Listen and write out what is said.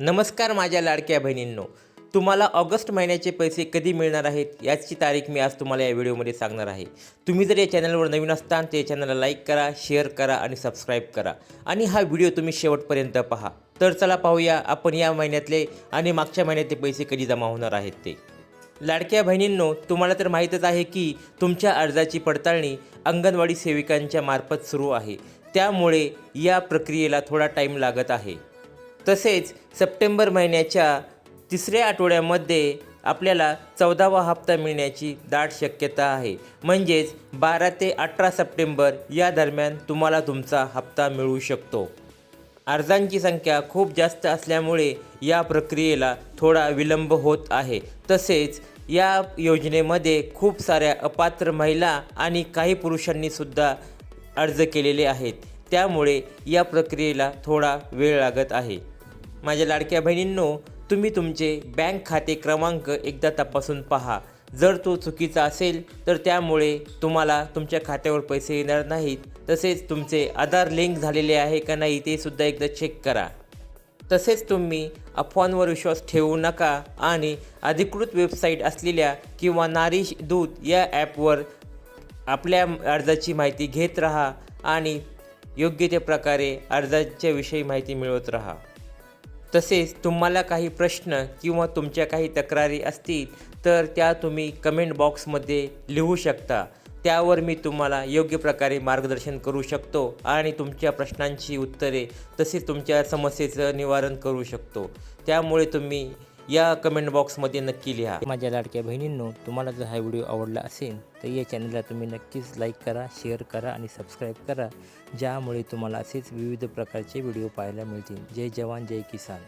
नमस्कार माझ्या लाडक्या बहिणींनो. तुम्हाला ऑगस्ट महिन्याचे पैसे कधी मिळणार आहेत याची तारीख मी आज तुम्हाला या व्हिडिओमध्ये सांगणार आहे. तुम्ही जर या चॅनलवर नवीन असताल तर या चॅनलला लाईक करा शेअर करा आणि सबस्क्राईब करा. आणि हा व्हिडिओ तुम्ही शेवटपर्यंत पहा. तर चला पाहूया आपण या महिन्यातले आणि मागच्या महिन्यातले पैसे कधी जमा होणार आहेत ते. लाडक्या बहिणींनो तुम्हाला तर माहीतच आहे की तुमच्या अर्जाची पडताळणी अंगणवाडी सेविकांच्या मार्फत सुरू आहे. त्यामुळे या प्रक्रियेला थोडा टाईम लागत आहे. तसेच सप्टेंबर महिन्याच्या तिसऱ्या आठवड्यामध्ये आपल्याला चौदावा हप्ता मिळण्याची दाट शक्यता आहे. म्हणजेच बारा ते अठरा सप्टेंबर या दरम्यान तुम्हाला तुमचा हप्ता मिळू शकतो. अर्जांची संख्या खूप जास्त असल्यामुळे या प्रक्रियेला थोडा विलंब होत आहे. तसेच या योजनेमध्ये खूप साऱ्या अपात्र महिला आणि काही पुरुषांनीसुद्धा अर्ज केलेले आहेत. त्यामुळे या प्रक्रियेला थोडा वेळ लागत आहे. माझ्या लाडक्या बहिणींनो तुम्ही तुमचे बँक खाते क्रमांक एकदा तपासून पहा. जर तो चुकीचा असेल तर त्यामुळे तुम्हाला तुमच्या खात्यावर पैसे येणार नाहीत. तसेच तुमचे आधार लिंक झालेले आहे का नाही ते सुद्धा एकदा चेक करा. तसेच तुम्ही अफवांवर विश्वास ठेवू नका आणि अधिकृत वेबसाईट असलेल्या किंवा नारीश दूत या ॲपवर आपल्या अर्जाची माहिती घेत राहा आणि योग्य त्या प्रकारे अर्जाच्या विषयी माहिती मिळवत राहा. तसेच तुम्हाला काही प्रश्न किंवा तुमच्या काही तक्रारी असतील तर त्या तुम्ही कमेंट बॉक्समध्ये लिहू शकता. त्यावर मी तुम्हाला योग्य प्रकारे मार्गदर्शन करू शकतो आणि तुमच्या प्रश्नांची उत्तरे तसेच तुमच्या समस्येचं निवारण करू शकतो. त्यामुळे तुम्ही या कमेंट बॉक्समध्ये नक्की लिहा. माझ्या लाडक्या बहिणींनो तुम्हाला जर हा व्हिडिओ आवडला असेल तर या चॅनलला तुम्ही नक्कीच लाईक करा शेअर करा आणि सबस्क्राईब करा ज्यामुळे तुम्हाला असेच विविध प्रकारचे व्हिडिओ पाहायला मिळतील. जय जवान जय किसान.